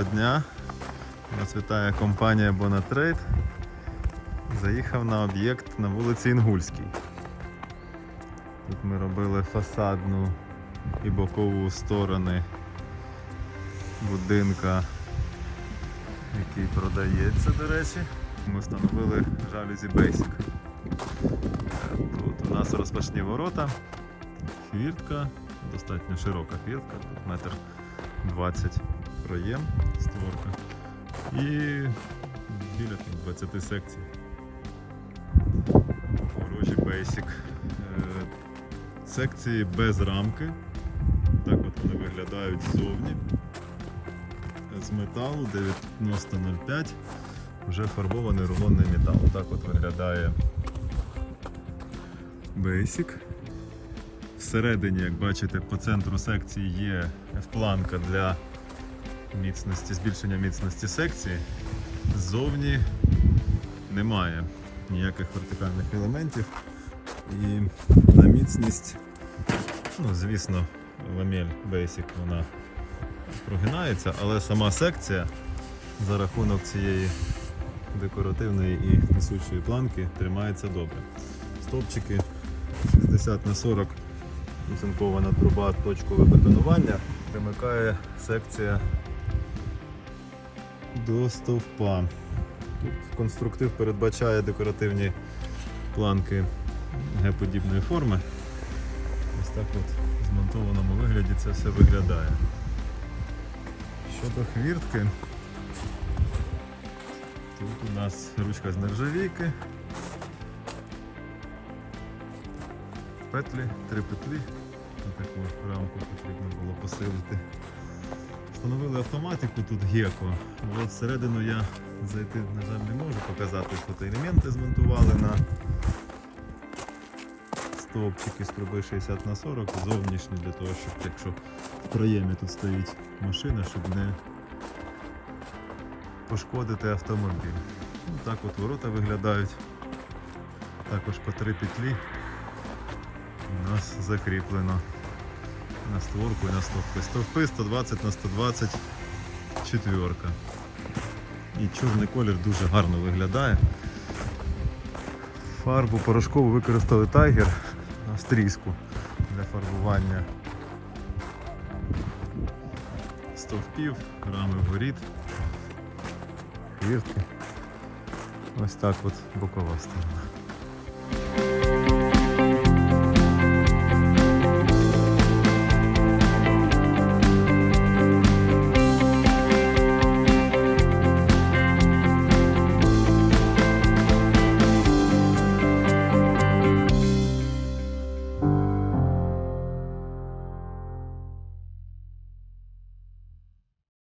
Доброго дня. Нас вітає компанія Bonatrade. Заїхав на об'єкт на вулиці Інгульській. Тут ми робили фасадну і бокову сторони будинка, який продається, до речі. Ми встановили жалюзі Basic. Тут у нас розпашні ворота, хвіртка, достатньо широка хвіртка, тут метр 20 проєм, створка. І біля там, 20 секцій. Ворожі Basic. Е, Секції без рамки. Так от вони виглядають ззовні. З металу 9005 вже фарбований рулонний метал. Так от виглядає Basic. Всередині, як бачите, по центру секції є планка для міцності, збільшення міцності секції. Ззовні немає ніяких вертикальних елементів. І на міцність, ну, звісно, ламель Basic вона прогинається, але сама секція за рахунок цієї декоративної і несучої планки тримається добре. Стовпчики 60 на 40 оцинкована труба точкове бетонування, примикає секція до стовпа. Тут конструктив передбачає декоративні планки Г-подібної форми. Ось так от в змонтованому вигляді це все виглядає. Щодо хвіртки, тут у нас ручка з нержавійки. Петлі, три петлі. На таку рамку потрібно було посилити. Встановили автоматику тут геко. От всередину я зайти, на жаль, не можу показати фотоелементи змонтували на стовпчики з труби 60 на 40 зовнішні для того, щоб якщо в проємі тут стоїть машина, щоб не пошкодити автомобіль. Ну, так от ворота виглядають. Також по три петлі у нас закріплено на створку і на стовпи. Стовпи 120 на 120 четверка. І чорний колір дуже гарно виглядає. Фарбу порошкову використали тайгер австрійську для фарбування стовпів, рами воріт, хвіртки. Ось так от бокова сторона.